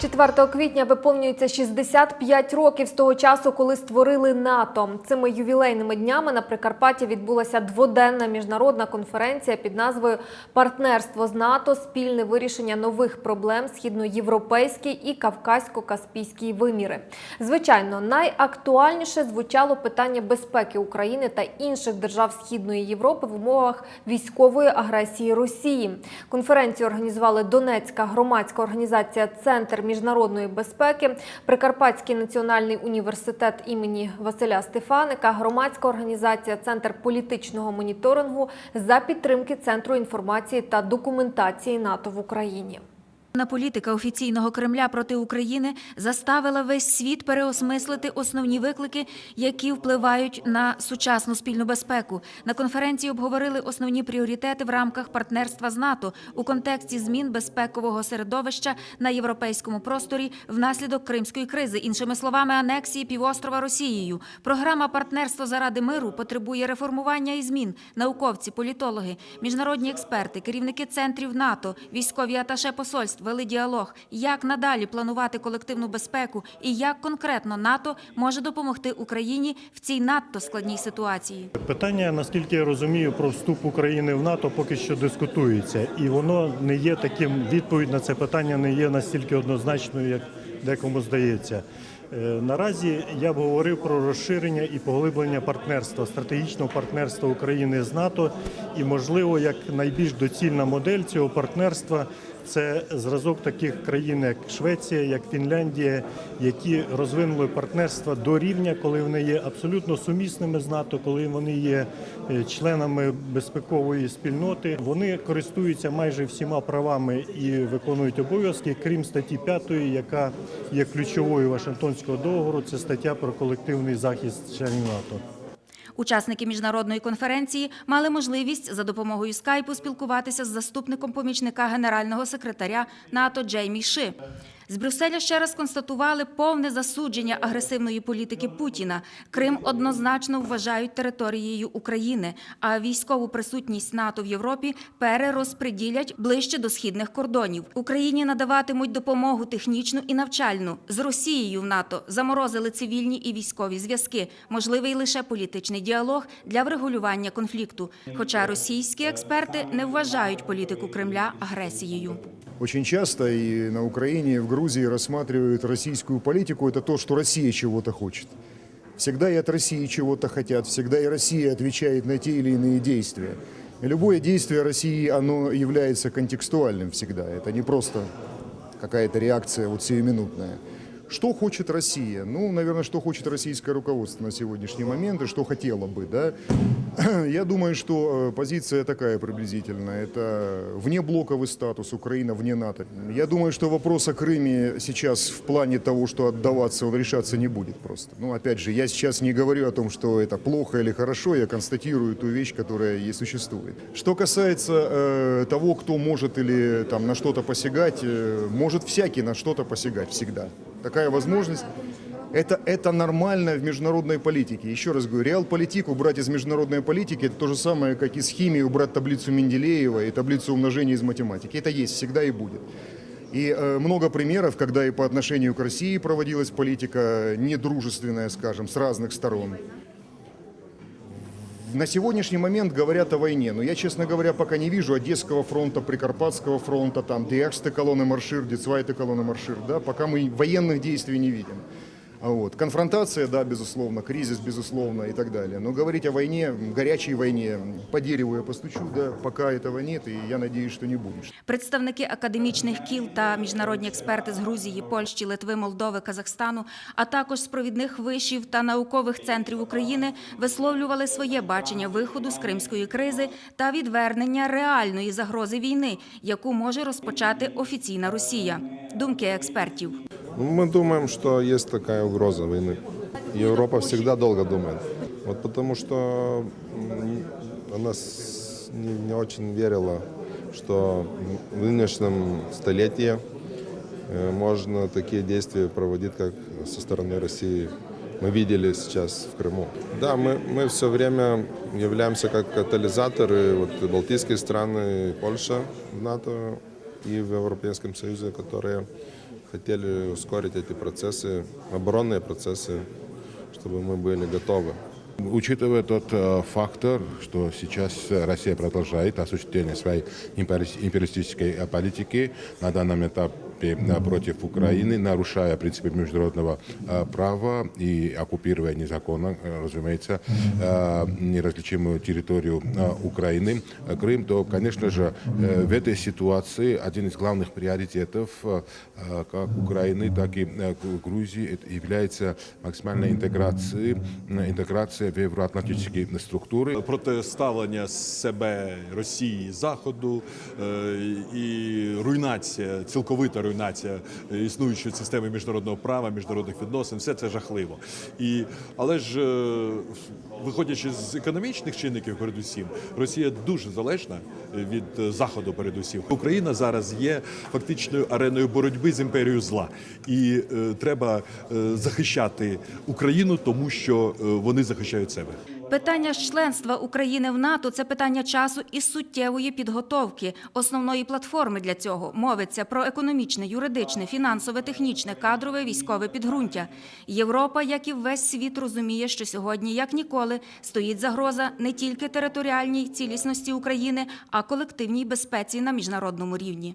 4 квітня виповнюється 65 років з того часу, коли створили НАТО. Цими ювілейними днями на Прикарпатті відбулася дводенна міжнародна конференція під назвою Партнерство з НАТО спільне вирішення нових проблем східноєвропейський і кавказько-каспійський виміри. Звичайно, найактуальніше звучало питання безпеки України та інших держав Східної Європи в умовах військової агресії Росії. Конференцію організували Донецька громадська організація Центр міжнародної безпеки, Прикарпатський національний університет імені Василя Стефаника, громадська організація Центр політичного моніторингу за підтримки Центру інформації та документації НАТО в Україні. На політика офіційного Кремля проти України заставила весь світ переосмислити основні виклики, які впливають на сучасну спільну безпеку. На конференції обговорили основні пріоритети в рамках партнерства з НАТО у контексті змін безпекового середовища на європейському просторі внаслідок кримської кризи, іншими словами, анексії півострова Росією. Програма партнерство заради миру потребує реформування і змін. Науковці, політологи, міжнародні експерти, керівники центрів НАТО, військові аташе посольств вели діалог, як надалі планувати колективну безпеку і як конкретно НАТО може допомогти Україні в цій надто складній ситуації. Питання, наскільки я розумію, про вступ України в НАТО поки що дискутується, і воно не є таким. Відповідь на це питання не є настільки однозначною, як декому здається. Е, Наразі я б говорив про розширення і поглиблення партнерства, стратегічного партнерства України з НАТО, і можливо, як найбільш доцільна модель цього партнерства це зразок таких країн, як Швеція, як Фінляндія, які розвинули партнерство до рівня, коли вони є абсолютно сумісними з НАТО, коли вони є е, членами безпекової спільноти. Вони користуються майже всіма правами і виконують обов'язки, крім статті 5, яка є ключовою Вашингтонського договору. Це стаття про колективний захист членів НАТО. Учасники міжнародної конференції мали можливість за допомогою скайпу спілкуватися з заступником помічника генерального секретаря НАТО Джеймі Ши. З Брюсселя ще раз констатували повне засудження агресивної політики Путіна. Крим однозначно вважають територією України, а військову присутність НАТО в Європі перерозпреділять ближче до східних кордонів. Україні надаватимуть допомогу технічну і навчальну. З Росією в НАТО заморозили цивільні і військові зв'язки. Можливий лише політичний діалог для врегулювання конфлікту. Хоча російські експерти не вважають політику Кремля агресією. Очень часто и на Украине, и в Грузии рассматривают российскую политику это то, что Россия чего-то хочет. Всегда и от России чего-то хотят, всегда и Россия отвечает на те или иные действия. И любое действие России, оно является контекстуальным всегда. Это не просто какая-то реакция вот сиюминутная. Что хочет Россия? Ну, наверное, что хочет российское руководство на сегодняшний момент и что хотело бы, да? Я думаю, что э, позиция такая приблизительная. Это внеблоковый статус, Украина вне НАТО. Я думаю, что вопрос о Крыме сейчас в плане того, что отдаваться, он решаться не будет просто. Ну, опять же, я сейчас не говорю о том, что это плохо или хорошо, я констатирую ту вещь, которая и существует. Что касается э, того, кто может или там на что-то посягать, э, может всякий на что-то посягать всегда. Такая возможность. Это, это нормально в международной политике. Еще раз говорю, реал-политик убрать из международной политики, это то же самое, как из химии убрать таблицу Менделеева и таблицу умножения из математики. Это есть, всегда и будет. И э, много примеров, когда и по отношению к России проводилась политика недружественная, скажем, с разных сторон. На сегодняшний момент говорят о войне, но я, честно говоря, пока не вижу Одесского фронта, Прикарпатского фронта, там, Диакшты колонны маршир, Децвайты колонны маршир, да, пока мы военных действий не видим. Вот. Конфронтация, да, безусловно, кризис, безусловно, и так далее. Но говорить о войне, горячей войне, по дереву я постучу, да, пока этого нет, и я надеюсь, что не будет. Представники академічних кіл та міжнародні експерти з Грузії, Польщі, Литви, Молдови, Казахстану, а також з провідних вишів та наукових центрів України висловлювали своє бачення виходу з кримської кризи та відвернення реальної загрози війни, яку може розпочати офіційна Росія. Думки експертів. Ну, Мы думаем, что есть такая угроза войны. Европа всегда долго думает. Вот потому что м, она с- не, не очень верила, что в нынешнем столетии э, можно такие действия проводить, как со стороны России. Мы видели сейчас в Крыму. Да, мы, мы все время являемся как катализаторы, вот балтийские страны, и Польша в НАТО и в Европейском Союзе, которые хотели ускорить эти процессы, оборонные процессы, чтобы мы были готовы. Учитывая тот э, фактор, что сейчас э, Россия продолжает осуществление своей импери- империалистической э, политики на данном этапе э, против Украины, нарушая принципы международного э, права и оккупируя незаконно, э, разумеется, э, неразличимую территорию э, Украины, э, Крым, то, конечно же, э, в этой ситуации один из главных приоритетов э, э, как Украины, так и э, Грузии это является максимальная интеграция, э, интеграция в евроатлантические структуры. протиставлення себе Росії Заходу е, і руйнація, цілковита руйнація існуючої системи міжнародного права, міжнародних відносин, все це жахливо. І, але ж, е, виходячи з економічних чинників, передусім, Росія дуже залежна від е, Заходу, передусім. Україна зараз є фактичною ареною боротьби з імперією зла, і е, треба е, захищати Україну, тому що е, вони захищають себе. Питання членства України в НАТО це питання часу і суттєвої підготовки. Основної платформи для цього мовиться про економічне, юридичне, фінансове, технічне, кадрове, військове підґрунтя. Європа, як і весь світ, розуміє, що сьогодні, як ніколи, стоїть загроза не тільки територіальній цілісності України, а колективній безпеці на міжнародному рівні.